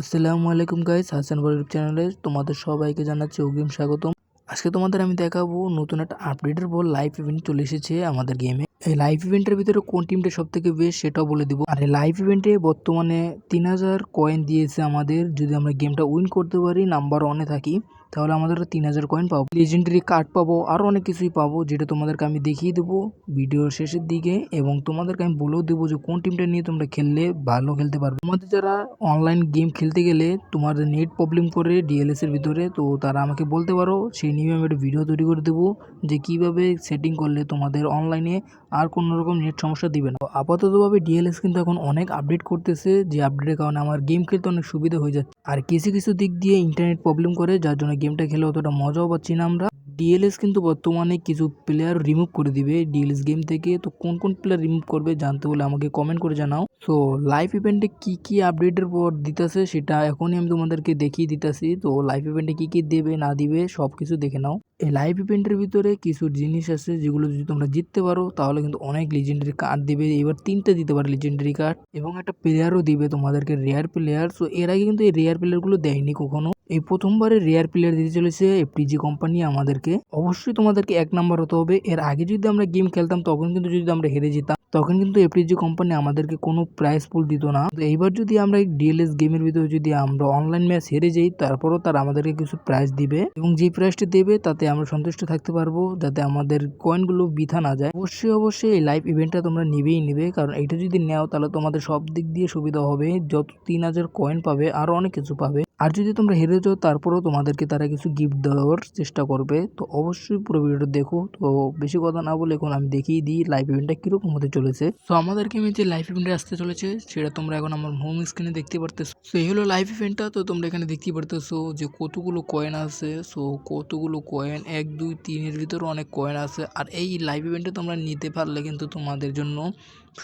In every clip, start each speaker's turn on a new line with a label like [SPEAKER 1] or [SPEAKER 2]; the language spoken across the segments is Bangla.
[SPEAKER 1] আসসালামু আলাইকুম গাইস হাসান ইউটিউব চ্যানেলে তোমাদের সবাইকে জানাচ্ছি অগ্রিম স্বাগতম। আজকে তোমাদের আমি দেখাবো নতুন একটা আপডেটের পর লাইভ ইভেন্ট চলে এসেছে আমাদের গেমে এই লাইভ ইভেন্টের ভিতরে কোন টিমটা সব থেকে বেশ সেটাও বলে দিব। আর এই লাইভ ইভেন্টে বর্তমানে তিন হাজার কয়েন দিয়েছে আমাদের, যদি আমরা গেমটা উইন করতে পারি নাম্বার ওয়ানে থাকি। তাহলে আমাদের তিন হাজার কয়েন পাবো। লেজেন্ডারি কার্ড পাবো আরও অনেক কিছুই পাবো, যেটা তোমাদেরকে আমি দেখিয়ে দেবো ভিডিওর শেষের দিকে এবং তোমাদেরকে আমি বলেও দেবো যে কোন টিমটা নিয়ে তোমরা খেললে ভালো খেলতে পারবে। তোমাদের যারা অনলাইন গেম খেলতে গেলে তোমাদের নেট প্রবলেম করে ডিএলএস এর ভিতরে, তো তারা আমাকে বলতে পারো, সেই নিয়ে আমি একটা ভিডিও তৈরি করে দেবো যে কীভাবে সেটিং করলে তোমাদের অনলাইনে আর কোনো রকম নেট সমস্যা দিবে না। আপাততভাবে ডিএলএস কিন্তু এখন অনেক আপডেট করতেছে, যে আপডেটের কারণে আমার গেম খেলতে অনেক সুবিধা হয়ে যাচ্ছে। আর কিছু কিছু দিক দিয়ে ইন্টারনেট প্রবলেম করে, যার জন্য গেমটা খেলে অতটা মজাও পাচ্ছি না আমরা। ডিএলএস কিন্তু বর্তমানে কিছু প্লেয়ার রিমুভ করে দিবে। ডিএলএস গেম থেকে তো কোন কোন প্লেয়ার রিমুভ করবে জানতে হলে আমাকে কমেন্ট করে জানাও। সো লাইভ ইভেন্টে কি কি আপডেটের পর দিতেছে সেটা এখনই আমি তোমাদেরকে দেখিয়ে দিতেছি। তো লাইভ ইভেন্টে কি কি দেবে না দিবে সব কিছু দেখে নাও। এই লাইভ ইভেন্টের ভিতরে কিছু জিনিস আছে যেগুলো যদি তোমরা জিততে পারো, তাহলে কিন্তু অনেক লিজেন্ডারি কার্ড দিবে। এবার তিনটে দিতে পারে লিজেন্ডারি কার্ড এবং একটা প্লেয়ারও দিবে তোমাদেরকে রেয়ার প্লেয়ার সো এর আগে কিন্তু এই রেয়ার প্লেয়ারগুলো দেয়নি কখনো। এই প্রথমবারে রেয়ার প্লেয়ার দিতে চলেছে এফটিজি কোম্পানি আমাদেরকে। অবশ্যই তোমাদেরকে এক নাম্বার হতে হবে। এর আগে যদি আমরা গেম খেলতাম, তখন কিন্তু যদি আমরা হেরে যেতাম, তখন কিন্তু এফটিজি কোম্পানি আমাদেরকে কোনো প্রাইস পুল দিত না। তো এইবার যদি আমরা ডিএলএস গেমের ভিতরে যদি আমরা অনলাইন ম্যাচ হেরে যাই, তারপরও তারা আমাদেরকে কিছু প্রাইজ দিবে এবং যে প্রাইসটি দেবে, তাতে আমরা সন্তুষ্ট থাকতে পারব যাতে আমাদের কয়েনগুলো বিথা না যায়। অবশ্যই অবশ্যই এই লাইভ ইভেন্টটা তোমরা নিবেই নিবে, কারণ এটা যদি নেও, তাহলে তোমাদের সব দিক দিয়ে সুবিধা হবে। যত তিন হাজার কয়েন পাবে আরও অনেক কিছু পাবে। আর যদি তোমরা হেরে যাও, তারপরেও তোমাদেরকে তারা কিছু গিফট দেওয়ার চেষ্টা করবে। তো অবশ্যই পুরো ভিডিওটা দেখো। তো বেশি কথা না বলে এখন আমি দেখিয়ে দিই লাইভ ইভেন্টটা কীরকম হতে চলেছে। তো আমাদের গেমে যে লাইভ ইভেন্টে আসতে চলেছে, সেটা তোমরা এখন আমার হোম স্ক্রিনে দেখতে পারতেছো। তো এই হলো লাইভ ইভেন্টটা তো তোমরা এখানে দেখতে পারতেছো যে কতগুলো কয়েন আছে। সো কতগুলো কয়েন এক, দুই, তিনের ভিতরে অনেক কয়েন আছে। আর এই লাইভ ইভেন্টে তোমরা নিতে পারলে কিন্তু তোমাদের জন্য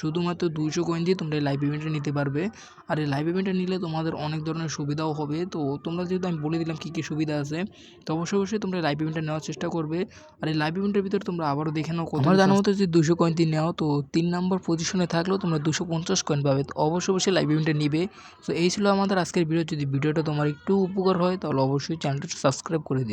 [SPEAKER 1] শুধুমাত্র দুইশো কয়েন দিয়ে তোমরা এই লাইভ ইভেন্টে নিতে পারবে। আর এই লাইভ ইভেন্টে নিলে তোমাদের অনেক ধরনের সুবিধাও হবে। তো তোমরা যেহেতু আমি বলে দিলাম কী কী সুবিধা আছে তো অবশ্যই অবশ্যই তোমরা লাইভ ইভেন্টটা নেওয়ার চেষ্টা করবে। আর এই লাইভ ইভেন্টের ভিতরে তোমরা আবারও দেখে নাও আমার জানা মতো যদি দুশো কয়েন দিয়ে নেও তো তিন নম্বর পজিশনে থাকলেও তোমরা দুশো পঞ্চাশ কয়েন পাবে। তো অবশ্যই অবশ্যই লাইভ ইভেন্টে নিবে। তো এই ছিল আমাদের আজকের ভিডিও যদি ভিডিওটা তোমার একটু উপকার হয় তাহলে অবশ্যই চ্যানেলটা সাবস্ক্রাইব করে দিও।